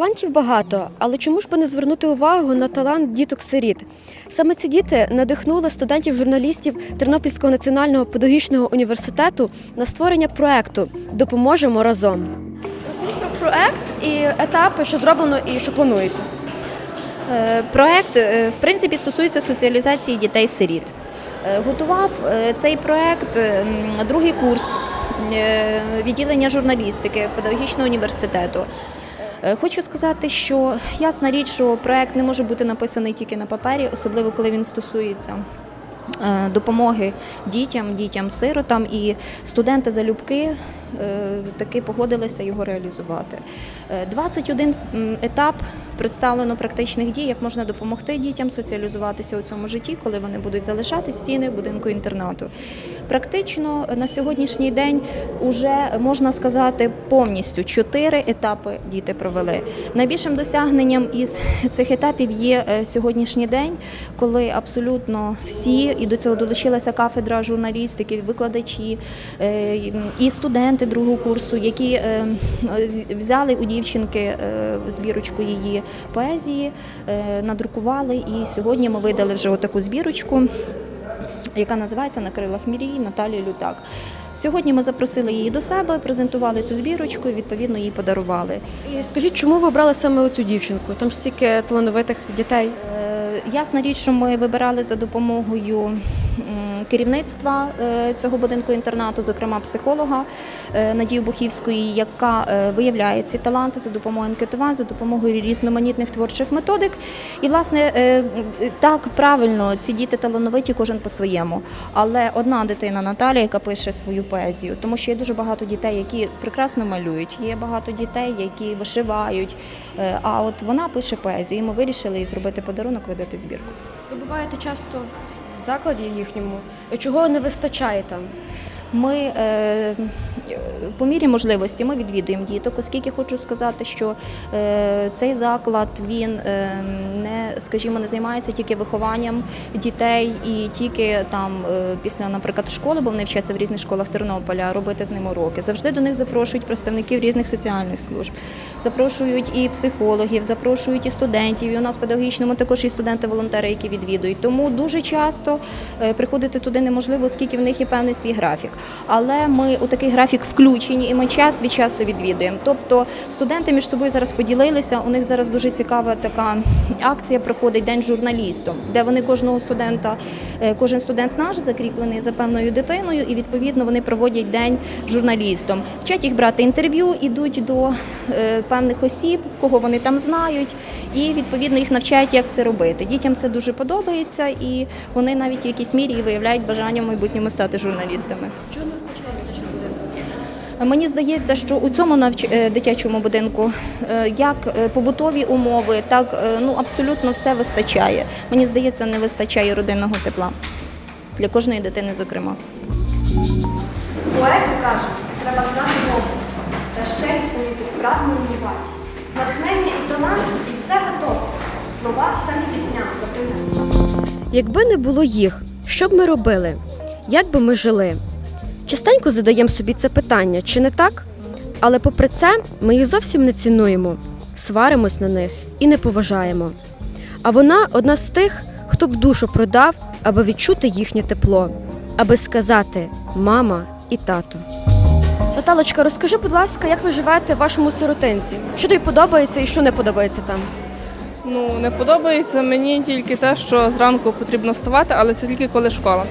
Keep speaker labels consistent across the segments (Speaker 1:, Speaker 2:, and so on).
Speaker 1: Талантів багато, але чому ж би не звернути увагу на талант діток-сиріт? Саме ці діти надихнули студентів-журналістів Тернопільського національного педагогічного університету на створення проекту Допоможемо разом. Розкажіть про проект і етапи, що зроблено і що плануєте.
Speaker 2: Е, Проект е, в принципі стосується соціалізації дітей-сиріт. Е, Готував цей проект е, другий курс відділення журналістики педагогічного університету. Е, Хочу сказати, що ясна річ, що проект не може бути написаний тільки на папері, особливо коли він стосується е, допомоги дітям, дітям-сиротам, і студенти залюбки таки погодилися його реалізувати. Е, 21 етап представлено практичних дій, як можна допомогти дітям соціалізуватися у цьому житті, коли вони будуть залишати стіни будинку інтернату. Практично на сьогоднішній день вже можна сказати повністю чотири етапи діти провели. Найбільшим досягненням із цих етапів є е, сьогоднішній день, коли абсолютно всі і до цього долучилася кафедра журналістики, викладачі е, і студенти другого курсу, які е, взяли у дівчинки е, збірочку її поезії, е, надрукували. І сьогодні ми видали вже отаку збірочку яка називається На крилах мрії Наталії Лютак. Сьогодні ми запросили її до себе, презентували цю збірочку і відповідно її подарували.
Speaker 1: І скажіть, чому ви обрали саме оцю дівчинку? Там ж стільки талановитих дітей.
Speaker 2: Ясна річ, що ми вибирали за допомогою керівництва е, цього будинку інтернату, зокрема психолога е, Надії Бухівської, яка е, виявляє ці таланти за допомогою анкетувань, за допомогою різноманітних творчих методик. І, власне, так правильно ці діти талановиті, кожен по-своєму. Але одна дитина Наталія, яка пише свою поезію, тому що є дуже багато дітей, які прекрасно малюють, є багато дітей, які вишивають. А от вона пише поезію, і ми вирішили зробити подарунок, видати збірку.
Speaker 1: Ви буваєте часто в закладі їхньому. Чого не вистачає там?
Speaker 2: Ми е, по мірі можливості ми відвідуємо діток, оскільки хочу сказати, що е, цей заклад він е, не, скажімо, не займається тільки вихованням дітей і тільки там е, після, наприклад, школи, бо вони вчаться в різних школах Тернополя, робити з ними уроки. Завжди до них запрошують представників різних соціальних служб, запрошують і психологів, запрошують і студентів. І у нас в педагогічному також і студенти-волонтери, які відвідують. Тому дуже часто приходити туди неможливо, оскільки в них є певний свій графік. Але ми у такий графік включені, і ми час від часу відвідуємо. Тобто студенти між собою зараз поділилися. У них зараз дуже цікава така акція проходить День журналістом, де вони кожного студента, е, кожен студент наш закріплений за певною дитиною, і відповідно вони проводять день журналістом. Вчать їх брати інтерв'ю, ідуть до е, певних осіб, кого вони там знають, і відповідно їх навчають, як це робити. Дітям це дуже подобається, і вони навіть в якійсь мірі виявляють бажання в майбутньому стати журналістами.
Speaker 1: Чого не вистачає дитячого будинку?
Speaker 2: Мені здається, що у цьому навч... е, дитячому будинку е, як е, побутові умови, так ну абсолютно все вистачає. Мені здається, не вистачає родинного тепла для кожної дитини, зокрема.
Speaker 3: Поети кажуть, треба знати мову, та ще й вміти вправно римувати. Натхнення і талант, і все готово. Слова самі пісням запевняють.
Speaker 1: Якби не було їх, що б ми робили? Як би ми жили? Частенько задаємо собі це питання, чи не так? Але попри це, ми їх зовсім не цінуємо, сваримось на них і не поважаємо. А вона одна з тих, хто б душу продав, аби відчути їхнє тепло, аби сказати мама і тато. Наталочка, розкажи, будь ласка, як ви живете в вашому сиротинці? Що тобі подобається і що не подобається там?
Speaker 4: Ну, не подобається мені тільки те, що зранку потрібно вставати, але це тільки коли школа.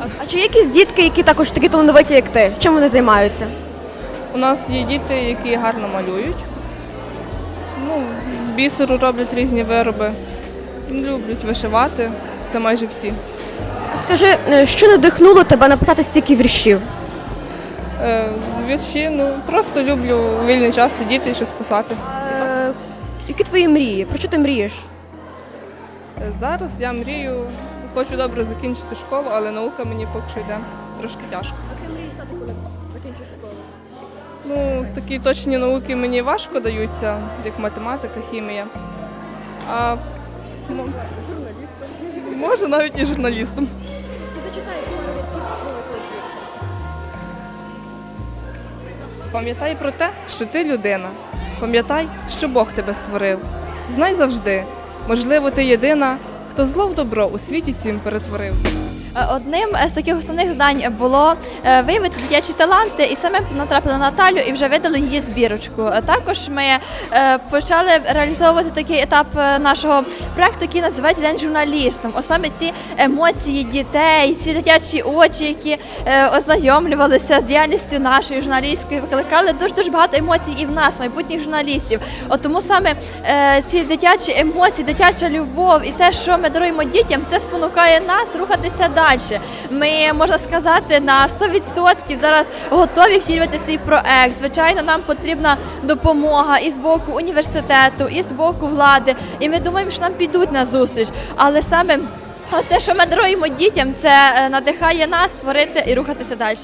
Speaker 1: А чи є якісь дітки, які також такі талановиті, як ти? Чим вони займаються?
Speaker 4: У нас є діти, які гарно малюють. Ну, з бісеру роблять різні вироби. Люблять вишивати. Це майже всі.
Speaker 1: А Скажи, е, що надихнуло тебе написати стільки віршів?
Speaker 4: Е, вірші, ну просто люблю у вільний час сидіти і щось писати.
Speaker 1: Е, які твої мрії? Про що ти мрієш?
Speaker 4: Е, Зараз я мрію, хочу добре закінчити школу, але наука мені поки що йде трошки тяжко.
Speaker 1: А ким мрієш стати, коли закінчиш школу?
Speaker 4: Ну, такі точні науки мені важко даються, як математика, хімія. А мо- може навіть і журналістом. Пам'ятай про те, що ти людина, Пам'ятай, що Бог тебе створив. Знай завжди, можливо, ти єдина, хто зло в добро у світі цім перетворив.
Speaker 5: Е, Одним з таких основних завдань було е, виявити дитячі таланти, і саме натрапили на Наталю і вже видали її збірочку. Е, Також ми е, почали реалізовувати такий етап е, нашого проекту, який називається День журналістом. Ось саме ці емоції дітей, ці дитячі очі, які е, ознайомлювалися з діяльністю нашої журналістської, викликали дуже дуже багато емоцій і в нас, майбутніх журналістів. От тому саме е, ці дитячі емоції, дитяча любов і те, що ми даруємо дітям, це спонукає нас рухатися далі. Ми можна сказати на 100% зараз готові втілювати свій проект. Звичайно, нам потрібна допомога і з боку університету, і з боку влади. І ми думаємо, що нам підуть на зустріч. Але саме Оце, що ми даруємо дітям, це е, надихає нас творити і рухатися далі.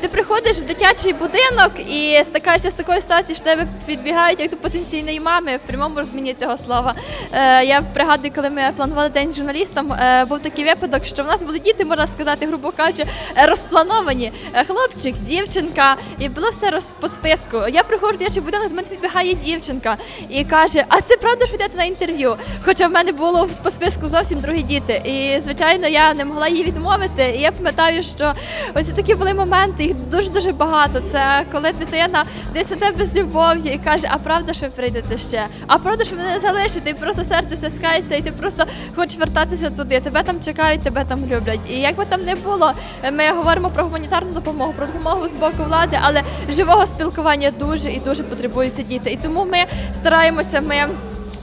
Speaker 5: Ти приходиш в дитячий будинок і стикаєшся з такою ситуацією, що тебе підбігають як до потенційної мами в прямому розумінні цього слова. Е, Я пригадую, коли ми планували день з журналістом, е, був такий випадок, що в нас були діти, можна сказати, грубо кажучи, е, розплановані. Е, Хлопчик, дівчинка, і було все роз по списку. Я приходжу в дитячий будинок, до мене підбігає дівчинка і каже: А це правда, ви йдете на інтерв'ю? Хоча в мене було по списку зовсім другі діти. І звичайно, я не могла їй відмовити. І я пам'ятаю, що ось такі були моменти, їх дуже дуже багато. Це коли дитина десь на тебе з любов'ю і каже, а правда, що ви прийдете ще? А правда, що мене не залишите, і просто серце стискається, і ти просто хочеш вертатися туди. Тебе там чекають, тебе там люблять. І як би там не було, ми говоримо про гуманітарну допомогу, про допомогу з боку влади, але живого спілкування дуже і дуже потребують діти. І тому ми стараємося. Ми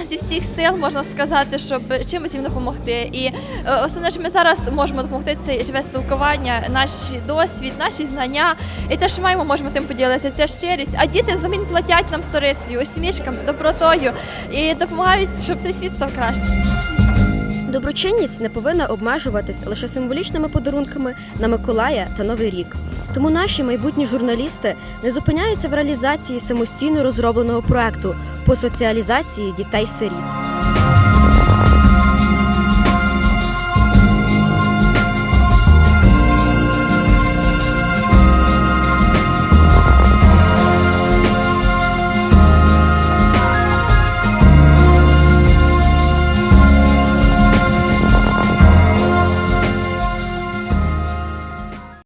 Speaker 5: Зі всіх сил можна сказати, щоб чимось їм допомогти. І е, основне, що ми зараз можемо допомогти, це живе спілкування, наш досвід, наші знання. І те, що маємо, можемо тим поділитися. Це щирість. А діти взамін платять нам сторицею, усмішками, добротою і допомагають, щоб цей світ став кращим.
Speaker 1: Доброчинність не повинна обмежуватись лише символічними подарунками на Миколая та Новий рік. Тому наші майбутні журналісти не зупиняються в реалізації самостійно розробленого проекту по соціалізації дітей-сиріт.